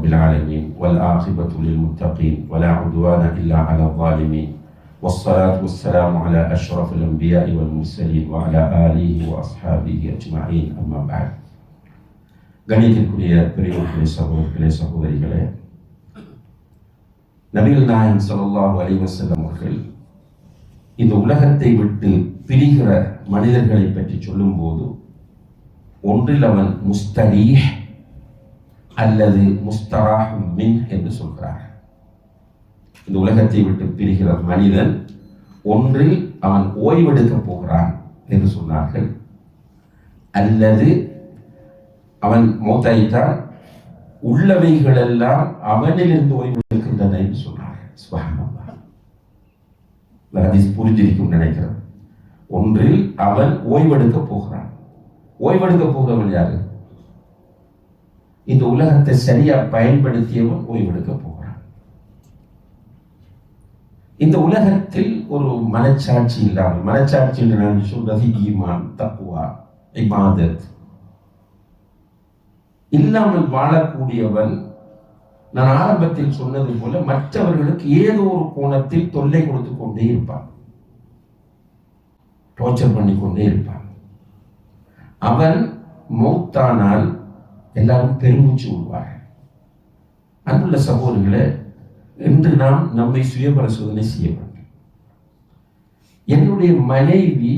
رب العالمين والعاقبة للمتقين ولا عدوان إلا على الظالمين والصلاة والسلام على أشرف الأنبياء والمرسلين وعلى آله وأصحابه أجمعين أما بعد கணியத்திற்குரிய பெரியவர்களே சகோதரர்களே சகோதரிகளே நபிகள் நாயகம் ஸல்லல்லாஹு அலைஹி வஸல்லம் அவர்கள் இந்த உலகத்தை விட்டு பிரிகிற மனிதர்களை பற்றி சொல்லும்போது ஒன்றில் அவன் முஸ்தரீஹ் அல்லது முஸ்தராஹ் மின் என்று சொல்கிறார். இந்த உலகத்தை விட்டு பிரிகிற மனிதன் ஒன்றில் அவன் ஓய்வெடுக்க போகிறான் என்று சொன்னார்கள். அல்லது அவன் மூத்தாயிட்டால் உள்ளவைகளெல்லாம் அவனிலிருந்து ஓய்வெடுக்கின்றன என்று சொன்னார்கள். சுபஹானல்லாஹ். ஹதீஸ் புரிஞ்சிருக்கும் நினைக்கிறேன். ஒன்றில் அவன் ஓய்வெடுக்க போகிறான். ஓய்வெடுக்க போகிறவன் யாரு? இந்த உலகத்தை சரியா பயன்படுத்தியவன் ஓய்வெடுக்க போகிறான். இந்த உலகத்தில் ஒரு மனச்சாட்சி இல்லாமல் மனச்சாட்சி என்று நான் சொல்றது ஈமான் தப்புவா இபாதத் இல்லாமல் வாழக்கூடியவன் நான் ஆரம்பத்தில் சொன்னது போல மற்றவர்களுக்கு ஏதோ ஒரு கோணத்தில் தொல்லை கொடுத்து கொண்டே இருப்பான். டார்ச்சர் பண்ணி கொண்டே இருப்பான். அவன் மௌத்தானால் எல்லாரும் பெருமூச்சு விடுவார்கள். அன்புள்ள சகோதரர்களை இன்று நாம் நம்மை சுய பரிசோதனை செய்ய வேண்டும். என்னுடைய மனைவி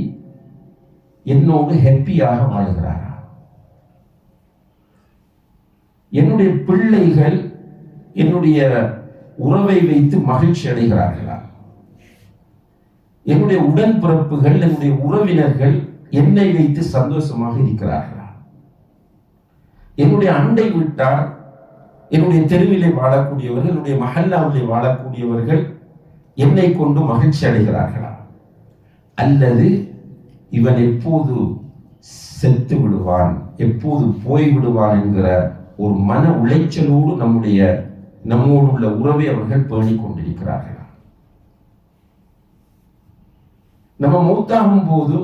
என்னோடு ஹெப்பியாக வாழ்கிறாரா? என்னுடைய பிள்ளைகள் என்னுடைய உறவை வைத்து மகிழ்ச்சி அடைகிறார்களா? என்னுடைய உடன்பிறப்புகள் என்னுடைய உறவினர்கள் என்னை வைத்து சந்தோஷமாக இருக்கிறார்கள்? என்னுடைய அண்டை விட்டார் என்னுடைய தெருவிலே வாழக்கூடியவர்கள் என்னுடைய மஹல்லாவிலே வாழக்கூடியவர்கள் என்னை கொண்டு மகிழ்ச்சி அடைகிறார்களா? அல்லது இவன் எப்போது செத்து விடுவான் எப்போது போய் விடுவான் என்கிற ஒரு மன உளைச்சலோடு நம்முடைய நம்மோடு உள்ள உறவை அவர்கள் பேணிக் கொண்டிருக்கிறார்கள்? நம்ம மூத்தாகும் போது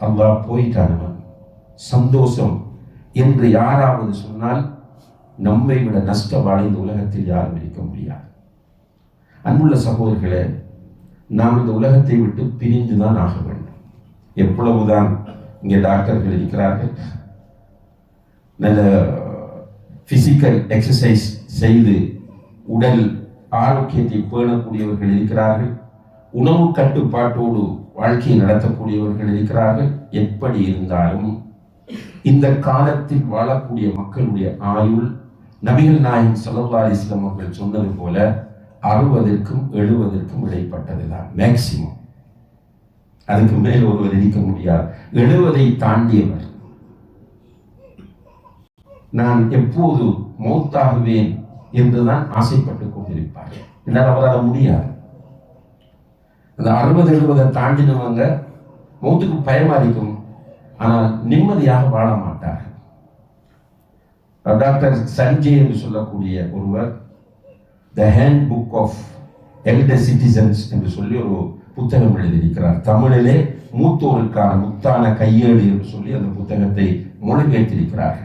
அல்லாஹ் போயிட்டானவன் சந்தோஷம் என்று யாராவது சொன்னால் நம்மை விட நஷ்டவாளி இந்த உலகத்தில் யாரும் இருக்க முடியாது. அன்புள்ள சகோதரர்களே நாம் இந்த உலகத்தை விட்டு பிரிந்துதான் ஆக வேண்டும். எவ்வளவுதான் இங்கே டாக்டர்கள் இருக்கிறார்கள். நல்ல ஃபிசிக்கல் எக்ஸசைஸ் செய்து உடல் ஆரோக்கியத்தை பேணக்கூடியவர்கள் இருக்கிறார்கள். உணவு கட்டுப்பாட்டோடு வாழ்க்கையை நடத்தக்கூடியவர்கள் இருக்கிறார்கள். எப்படி இருந்தாலும் இந்த காலத்தில் வாழக்கூடிய மக்களுடைய ஆயுள் நபிகள் நாயகம் சல்லா இஸ்லாம் அவர்கள் சொன்னது போல அறுபதற்கும் எழுபதற்கும் இடைப்பட்டதுதான் மேக்சிமம் அதுக்கு மேல் ஒருவர் இருக்க முடியாது. எழுபதை தாண்டியவர். நான் எப்போது மௌத்தாகுவேன் என்றுதான் ஆசைப்பட்டுக் கொண்டிருப்பார். என்னால் அவரால் முடியாது. அந்த அறுபது எழுபதை தாண்டினவங்க மௌத்துக்கு பயமா இருக்கும் ஆனால் நிம்மதியாக வாழ மாட்டார். டாக்டர் சஞ்சய் என்று சொல்லக்கூடிய ஒருவர் the handbook of elder citizens என்று சொல்லி ஒரு புத்தகம் எழுதியிருக்கிறார். தமிழிலே மூத்தோருக்கான முத்தான கையேடு என்று சொல்லி அந்த புத்தகத்தை மொழிபெயர்த்திருக்கிறார்கள்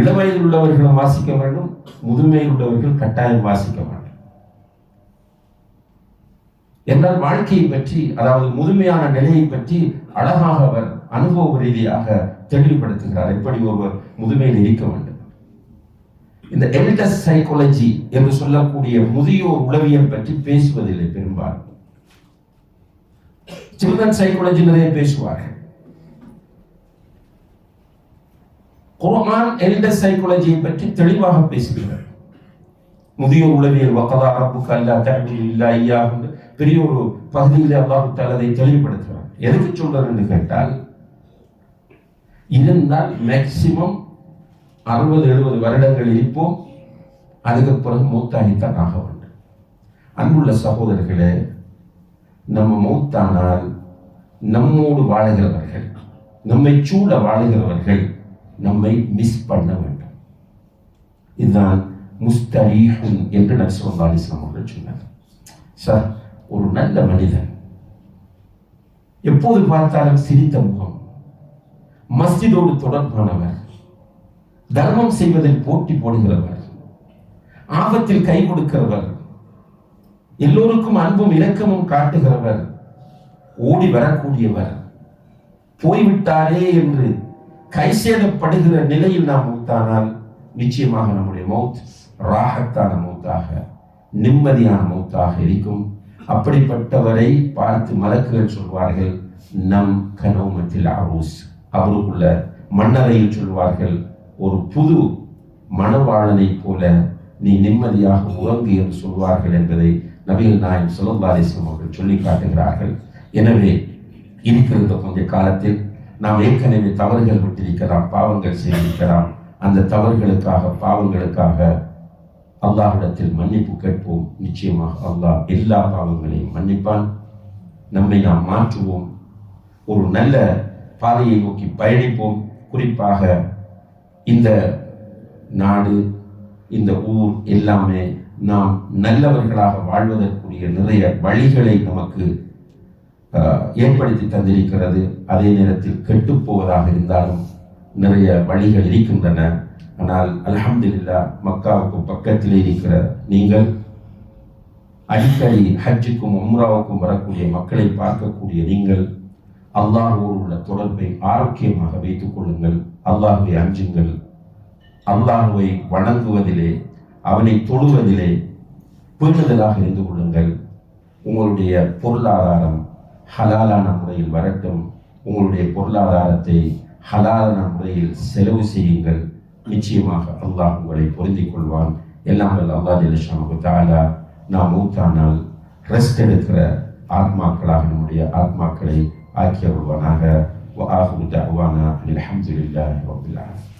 இளவயதில் உள்ளவர்களும் வாசிக்க வேண்டும் முதுமையில் உள்ளவர்கள் கட்டாயம் வாசிக்க வேண்டும். என்றால் வாழ்க்கையை பற்றி அதாவது முதுமையான நிலையை பற்றி அழகாக அவர் அனுபவ ரீதியாக தெளிவுபடுத்துகிறார். எப்படி ஒருவர் முதுமையில் இருக்க வேண்டும்? இந்த எல்டஸ் சைக்காலஜி என்று சொல்லக்கூடிய முதியோர் உளவியல் பற்றி பேசுவதில்லை பெரும்பாலும். சில்ட்ரன் சைக்காலஜி நிறைய பேசுவார்கள். குர்ஆன் எல்டஸ் சைக்காலஜியை பற்றி தெளிவாக பேசுகிறார். முதியோர் உளவியல் வக்கதா ரப்புக்கு அல்லா தஅபுது இல்லா இய்யாஹு என்று பெரிய ஒரு பகுதியில் அல்லாஹ் அதை தெளிவுபடுத்துகிறார் எதுக்கு சொல்றாருன்னு கேட்டால் இருந்தால் மேக்சிமம் அறுபது எழுபது வருடங்கள் இருப்போம். அதுக்கு பிறகு மூத்தாகித்தான் ஆக வேண்டும். அன்புள்ள சகோதரர்களே நம்ம மூத்தானால் நம்மோடு வாழுகிறவர்கள் நம்மை சூழ வாழுகிறவர்கள் நம்மை மிஸ் பண்ண வேண்டும். இதுதான் முஸ்தரீஹுன் என்று நபிசுல்லா அலிஸ்லாம் அவர்கள் சொன்னார் சார் நல்ல மனிதன். எப்போது பார்த்தாலும் சிரித்த முகம். மஸ்ஜிதோடு தொடர்பானவர். தர்மம் செய்வதில் போட்டி போடுகிறவர். ஆபத்தில் கை கொடுக்கிறவர். எல்லோருக்கும் அன்பும் இரக்கமும் காட்டுகிறவர். ஓடி வரக்கூடியவர். போய்விட்டாரே என்று கைசேதப்படுகிற நிலையில் நாம் மூத்தானால் நிச்சயமாக நம்முடைய மௌத் ராகத்தான மௌத்தாக நிம்மதியான மௌத்தாக இருக்கும். அப்படிப்பட்டவரை பார்த்து மலக்குகள் சொல்வார்கள் நம் கனோமத்தில் அரூஸ் அவருக்குள்ள மன்னரையில் சொல்வார்கள் ஒரு புது மணவாளனைப் போல நீ நிம்மதியாக உறங்கு என்று சொல்வார்கள் என்பதை நபிகள் நாயம் சுலபாரிசம் அவர்கள் சொல்லி காட்டுகிறார்கள். எனவே இருக்கிற கொஞ்ச காலத்தில் நாம் ஏற்கனவே தவறுகள் விட்டிருக்கலாம் பாவங்கள் செய்திருக்கலாம். அந்த தவறுகளுக்காக பாவங்களுக்காக அல்லாஹிடத்தில் மன்னிப்பு கேட்போம். நிச்சயமாக அல்லாஹ் எல்லா பாவங்களையும் மன்னிப்பான். நம்மை நாம் மாற்றுவோம். ஒரு நல்ல பாதையை நோக்கி பயணிப்போம். குறிப்பாக இந்த நாடு இந்த ஊர் எல்லாமே நாம் நல்லவர்களாக வாழ்வதற்குரிய நிறைய வழிகளை நமக்கு ஏற்படுத்தி தந்திருக்கிறது. அதே நேரத்தில் கெட்டுப்போவதாக இருந்தாலும் நிறைய வழிகள் இருக்கின்றன. ஆனால் அலமதுல்லா மக்காவுக்கு பக்கத்தில் இருக்கிற நீங்கள் அடிக்கடி ஹஜ்ஜுக்கும் உம்ராவுக்கும் வரக்கூடிய மக்களை பார்க்கக்கூடிய நீங்கள் அல்லாஹோடு உள்ள தொடர்பை ஆரோக்கியமாக வைத்துக் கொள்ளுங்கள். அல்லாஹுவை அஞ்சுங்கள். அல்லாஹுவை வணங்குவதிலே அவனை தொழுவதிலே பேணுதலாக இருந்து கொள்ளுங்கள். உங்களுடைய பொருளாதாரம் ஹலாலான முறையில் வரட்டும். உங்களுடைய பொருளாதாரத்தை ஹலாலான முறையில் செலவு செய்யுங்கள். நிச்சயமாக அல்லாஹ் உங்களை பொருந்திக் கொள்வான் எல்லாம் வல்ல அல்லாஹ் ஜெல்லஷானுக்கு தாலா நாம் மூத்தானால் ரெஸ்ட் எடுக்கிற ஆத்மாக்களாக நம்முடைய ஆத்மாக்களை ஆக்கி வருவானாக وآخر دعوانا الحمد لله رب العالمين